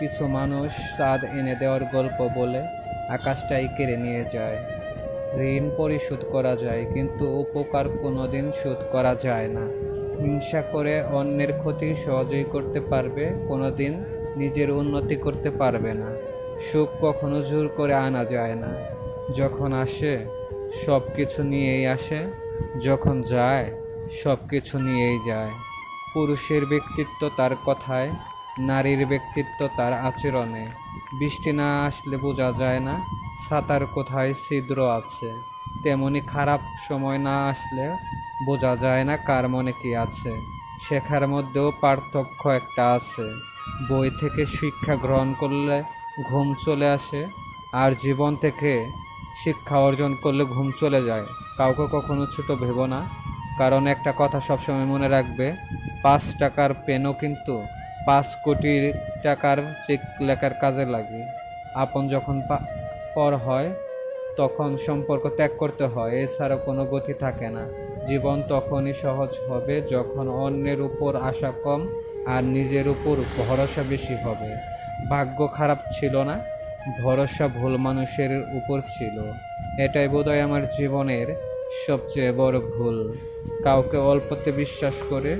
কিছু মানুষ স্বাদ এনে দেওয়ার গল্প বলে আকাশটাই কেড়ে নিয়ে যায়। ঋণ পরিশোধ করা যায়, কিন্তু উপকার কোনোদিন শোধ করা যায় না। হিংসা করে অন্যের ক্ষতি সহজেই করতে পারবে, কোনোদিন নিজের উন্নতি করতে পারবে না। সুখ কখনো জোর করে আনা যায় না। যখন আসে সব কিছু নিয়েই আসে। যখন যায় সব কিছু নিয়েই যায়। পুরুষের ব্যক্তিত্ব তার কথায় নারীর ব্যক্তিত্ব তার আচরণে। বৃষ্টি না আসলে বোঝা যায় না ছাতার কোথায় ছিদ্র আছে। তেমনি খারাপ সময় না আসলে বোঝা যায় না কার মনে কি আছে। শেখার মধ্যেও পার্থক্য একটা আছে। বই থেকে শিক্ষা গ্রহণ করলে ঘুম চলে আসে আর জীবন থেকে শিক্ষা অর্জন করলে ঘুম চলে যায়। কাউকে কখনো ছোট ভেবো না, কারণ একটা কথা সবসময় মনে রাখবে, পাঁচ টাকার পেনও কিন্তু পাঁচ কোটি টাকার চেক লেখার কাজে লাগে। আপন যখন পর হয়, তখন সম্পর্ক ত্যাগ করতে হয় এছাড়া কোনো গতি থাকে না। জীবন তখনই সহজ হবে যখন অন্যের উপর আশা কম আর নিজের উপর ভরসা বেশি হবে। ভাগ্য খারাপ ছিল না, ভরসা ভুল মানুষের উপর ছিল। এটাই বোধহয় আমার জীবনের সবচেয়ে বড় ভুল। কাউকে অল্পতে বিশ্বাস করে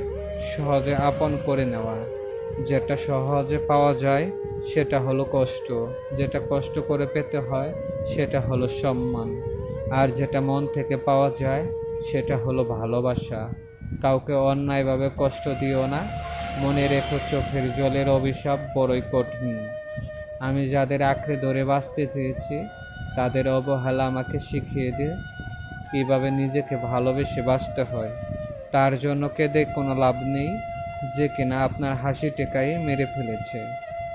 সহজে আপন করে নেওয়া। যেটা সহজে পাওয়া যায়, সেটা হলো কষ্ট। যেটা কষ্ট করে পেতে হয়, সেটা হলো সম্মান। আর যেটা মন থেকে পাওয়া যায়, সেটা হলো ভালোবাসা। কাউকে অন্যায়ভাবে কষ্ট দিও না। মনে রেখো চোখের জলের অভিশাপ বড়ই কঠিন। আমি যাদের আঁকড়ে ধরে বাঁচতে চেয়েছি, তাদের অবহেলা আমাকে শিখিয়ে দিয়ে কীভাবে নিজেকে ভালোবেসে বাঁচতে হয়। তার জন্য কেঁদে কোনো লাভ নেই। যে কিনা আপনার হাসি টেকাই মেরে ফেলেছে।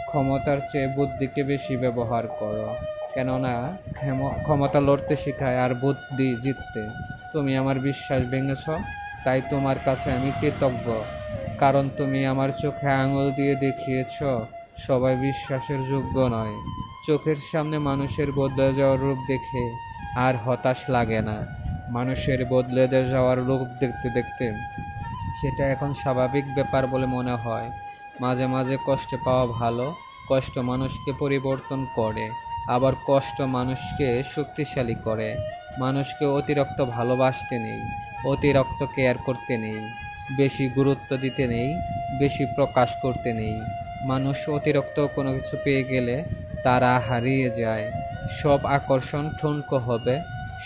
ক্ষমতার চেয়ে বুদ্ধিকে বেশি ব্যবহার করো। কেননা ক্ষম- ক্ষমতা লড়তে শেখায় আর বুদ্ধি জিততে। তুমি আমার বিশ্বাস ভেঙেছ, তাই তোমার কাছে আমি কৃতজ্ঞ। কারণ তুমি আমার চোখে আঙুল দিয়ে দেখিয়েছ, সবাই বিশ্বাসের যোগ্য নয়। চোখের সামনে মানুষের বদলে যাওয়ার রূপ দেখে আর হতাশ লাগে না। মানুষের বদলে যাওয়ার রূপ দেখতে দেখতে সেটা এখন স্বাভাবিক ব্যাপার বলে মনে হয়। মাঝে মাঝে কষ্ট পাওয়া ভালো, কষ্ট মানুষকে পরিবর্তন করে, আবার কষ্ট মানুষকে শক্তিশালী করে। মানুষকে অতিরিক্ত ভালোবাসতে নেই, অতিরিক্ত কেয়ার করতে নেই, বেশি গুরুত্ব দিতে নেই, বেশি প্রকাশ করতে নেই। মানুষ অতিরিক্ত কোনো কিছু পেয়ে গেলে তারা হারিয়ে যায়। সব আকর্ষণ ঠুনকো হবে,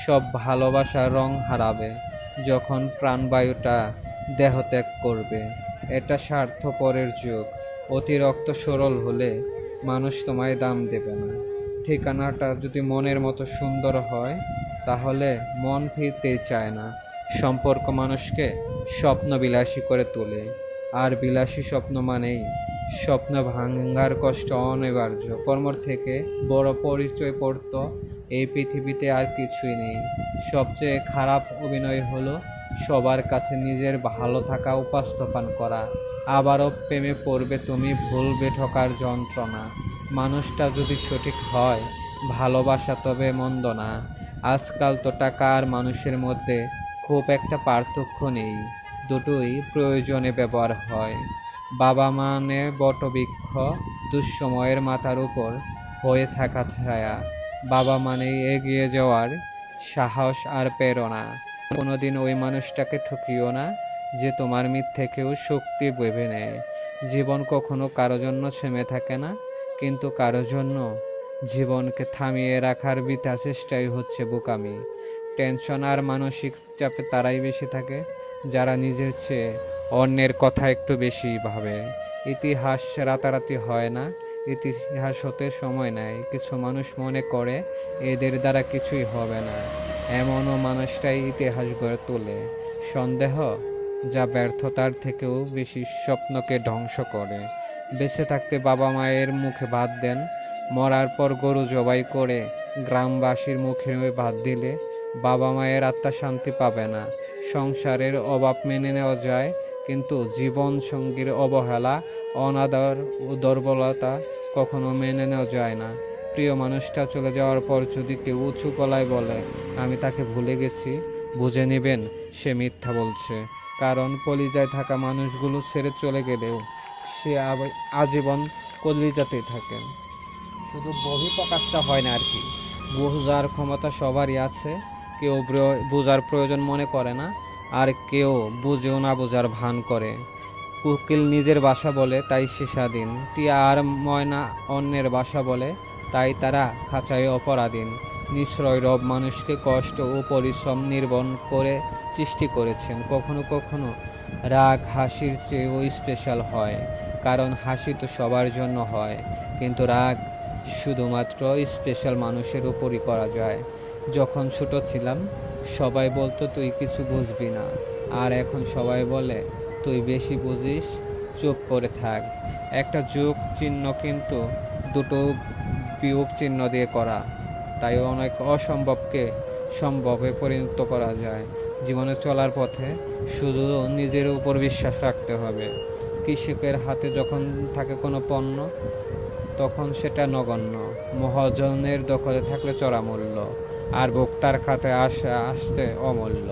সব ভালোবাসার রং হারাবে। যখন প্রাণবায়ুটা দেহত্যাগ করবে। এটা স্বার্থপরের যুগ। অতিরিক্ত সরল হলে মানুষ তোমায় দাম দেবে না। ঠিকানাটা যদি মনের মতো সুন্দর হয়, তাহলে মন ফিরতে চায় না। সম্পর্ক মানুষকে স্বপ্নবিলাসী করে তোলে। আর বিলাসী স্বপ্ন মানেই স্বপ্ন ভাঙ্গার কষ্ট অনিবার্য। কর্মর থেকে বড় পরিচয় পড়ত। এই পৃথিবীতে আর কিছুই নেই। সবচেয়ে খারাপ অভিনয় হলো সবার কাছে নিজের ভালো থাকা উপস্থাপন করা। আবারও প্রেমে পড়বে তুমি, ভুলবে ঠকার যন্ত্রণা। মানুষটা যদি সঠিক হয়, ভালোবাসা তবে মন্দ না। আজকাল তো টাকা আর মানুষের মধ্যে খুব একটা পার্থক্য নেই। দুটোই প্রয়োজনে ব্যবহার হয়। বাবা মানে বটবৃক্ষ দুঃসময়ের মাথার উপর হয়ে থাকা ছায়া। বাবা মানেই এগিয়ে যাওয়ার সাহস আর প্রেরণা। কোনোদিন ওই মানুষটাকে ঠকিও না যে তোমার মিথ্যেকেও শক্তি ভেবে নেয়। জীবন কখনো কারও জন্য থেমে থাকে না, কিন্তু কারও জন্য জীবনকে থামিয়ে রাখার বৃথা চেষ্টাই হচ্ছে বোকামি। টেনশন আর মানসিক চাপে তারাই বেশি থাকে, যারা নিজের চেয়ে অন্যের কথা একটু বেশি ভাবে। ইতিহাস রাতারাতি হয় না, ইতিহাস হতে সময় নেয়। কিছু মানুষ মনে করে, এদের দ্বারা কিছুই হবে না। এমনও মানুষটাই ইতিহাস গড়ে তোলে। সন্দেহ, যা ব্যর্থতার থেকেও বেশি স্বপ্নকে ধ্বংস করে। বেঁচে থাকতে বাবা মায়ের মুখে ভাত দেন, মরার পর গরু জবাই করে গ্রামবাসীর মুখে ভাত দিলে বাবা মায়ের আত্মা শান্তি পাবে না। সংসারের অভাব মেনে নেওয়া যায়, কিন্তু জীবন সঙ্গীর অবহেলা, অনাদর ও দুর্বলতা কখনো মেনে নেওয়া যায় না। প্রিয় মানুষটা চলে যাওয়ার পর যদি কেউ উঁচু কলায় বলে, আমি তাকে ভুলে গেছি বুঝে নেবেন সে মিথ্যা বলছে। কারণ কলিজায় থাকা মানুষগুলো ছেড়ে চলে গেলেও সে আজীবন কলিজাতেই থাকেন। শুধু বহিঃপ্রকাশটা হয় না আর কি। বহু বোঝার ক্ষমতা সবারই আছে। কেউ বোঝার প্রয়োজন মনে করে না, আর কেউ বুঝেও না বোঝার ভান করে। কুকিল নিজের বাসা বলে, তাই সে স্বাধীন। টিয়া আর ময়না অন্যের বাসা বলে, তাই তারা খাঁচায় অপরাধীন। নিশ্চয় রব মানুষকে কষ্ট ও পরিশ্রম নির্বন করে সৃষ্টি করেছেন। কখনো কখনো রাগ হাসির চেয়েও স্পেশাল হয়, কারণ হাসি তো সবার জন্য হয়। কিন্তু রাগ শুধুমাত্র স্পেশাল মানুষের উপরই করা যায়। যখন ছোট ছিলাম, সবাই বলতো, তুই কিছু বুঝবি না। আর এখন সবাই বলে, তুই বেশি বুঝিস, চুপ করে থাক। একটা যোগ চিহ্ন কিন্তু দুটো বিয়োগ চিহ্ন দিয়ে করা। তাই অনেক অসম্ভবকে সম্ভবে পরিণত করা যায়। জীবনে চলার পথে শুধু নিজের উপর বিশ্বাস রাখতে হবে। কৃষকের হাতে যখন থাকে কোনো পণ্য, তখন সেটা নগণ্য। মহাজনের দখলে থাকলে চড়া মূল্য। আর ভোক্তার খাতে আসে আসতে অমূল্য।